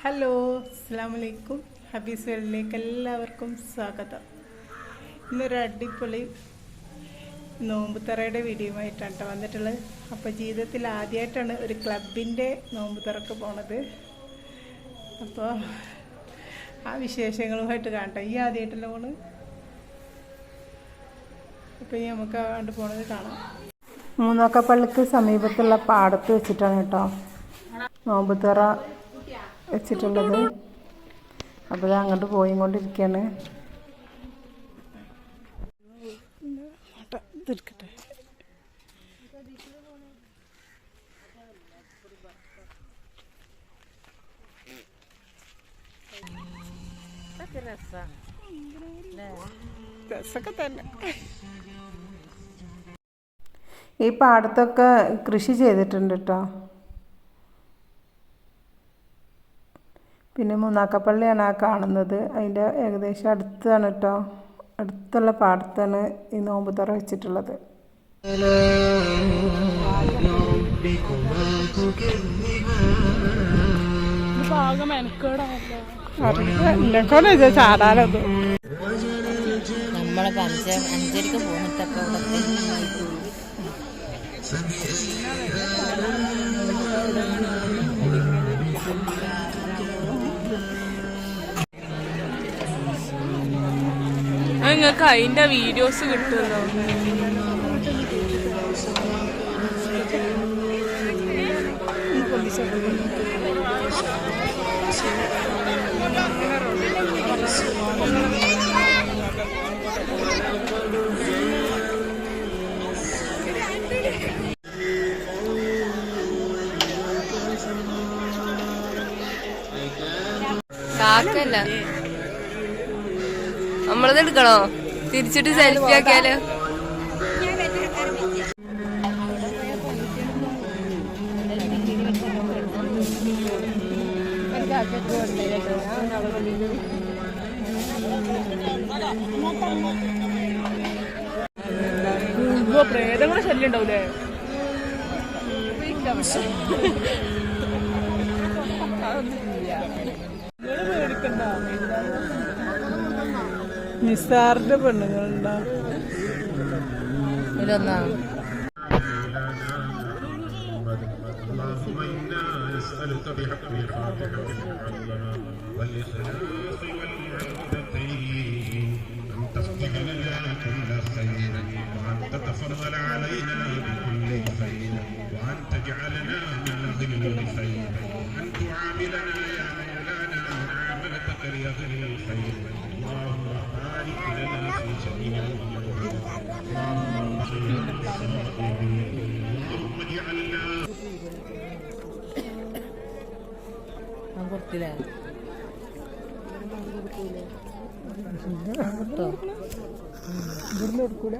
Hello അസ്സാം വലൈക്കും ഹബീസ് വേൾഡിലേക്ക് എല്ലാവർക്കും സ്വാഗതം. ഇന്നൊരു അടിപൊളി നോമ്പുതറയുടെ വീഡിയോയുമായിട്ടാണ് കേട്ടോ വന്നിട്ടുള്ളത്. അപ്പോൾ ജീവിതത്തിൽ ആദ്യമായിട്ടാണ് ഒരു ക്ലബിന്റെ നോമ്പുതറക്ക് പോണത്. അപ്പോൾ ആ വിശേഷങ്ങളുമായിട്ട് കാണട്ടെ. ഈ ആദ്യമായിട്ടല്ല പോണ് ഇപ്പം ഇനി നമുക്ക് കണ്ടു പോണത് കാണാം. മൂന്നോക്കപ്പള്ളിക്ക് സമീപത്തുള്ള പാടത്ത് വെച്ചിട്ടാണ് കേട്ടോ നോമ്പുതറ വെച്ചിട്ടുള്ളത്. അപ്പോൾ ഞാൻ അങ്ങോട്ട് പോയി കൊണ്ടിരിക്കുകയാണ് ഇതെടുക്കട്ടെ രസമൊക്കെ തന്നെ. ഈ പാടത്തൊക്കെ കൃഷി ചെയ്തിട്ടുണ്ട് കേട്ടോ പിന്നെ മൂന്നാക്കപ്പള്ളിയാണ് ആ കാണുന്നത്. അതിന്റെ ഏകദേശം അടുത്താണ് കേട്ടോ അടുത്തുള്ള പാടത്താണ് ഈ നോമ്പ് തുറ വെച്ചിട്ടുള്ളത്. ചാടാനത് അഞ്ച് അഞ്ചരക്ക് പോന്നിട്ടപ്പോ നിങ്ങൾക്ക് അതിന്റെ വീഡിയോസ് കിട്ടുമല്ലോ കാക്കല്ല. നമ്മളത് എടുക്കണോ തിരിച്ചിട്ട് സെൽഫി ആക്കിയാലോ? പ്രേതങ്ങളെ ശല്യം ഉണ്ടാവൂലേ? നിസാറിന്റെ പെണ്ണുങ്ങളുണ്ടോ ഇതിലൊന്നാ اللهم انا نسالك بحق الفاتحه المعلمه والاخلاص والمعوذتين ان تفتح لنا كل خير وان تتفضل علينا بكل خير وان تجعلنا من اهل الخير ان تعاملنا يا مولانا معاملتك لاهل الخير കൊടുത്തില്ലേ കൊടുത്തോ ഇവിടുന്ന് കൊടുക്കൂല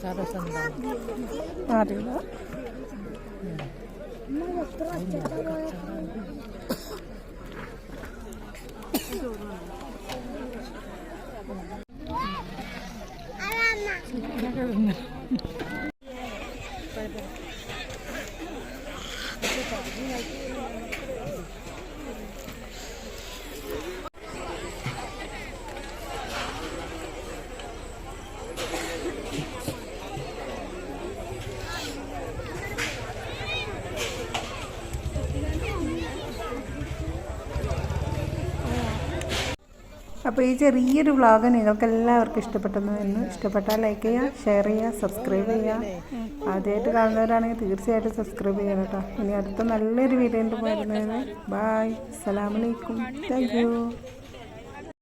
cara sendal ada. അപ്പോൾ ഈ ചെറിയൊരു വ്ളോഗ് നിങ്ങൾക്ക് എല്ലാവർക്കും ഇഷ്ടപ്പെട്ടെന്ന് എന്ന് ഇഷ്ടപ്പെട്ടാൽ ലൈക്ക് ചെയ്യുക ഷെയർ ചെയ്യുക സബ്സ്ക്രൈബ് ചെയ്യുക. ആദ്യമായിട്ട് കാണുന്നവരാണെങ്കിൽ തീർച്ചയായിട്ടും സബ്സ്ക്രൈബ് ചെയ്യണം കേട്ടോ. ഇനി അടുത്ത നല്ലൊരു വീഡിയോ വരുന്നതിന് ബായ് അസ്സലാമലൈക്കും താങ്ക് യു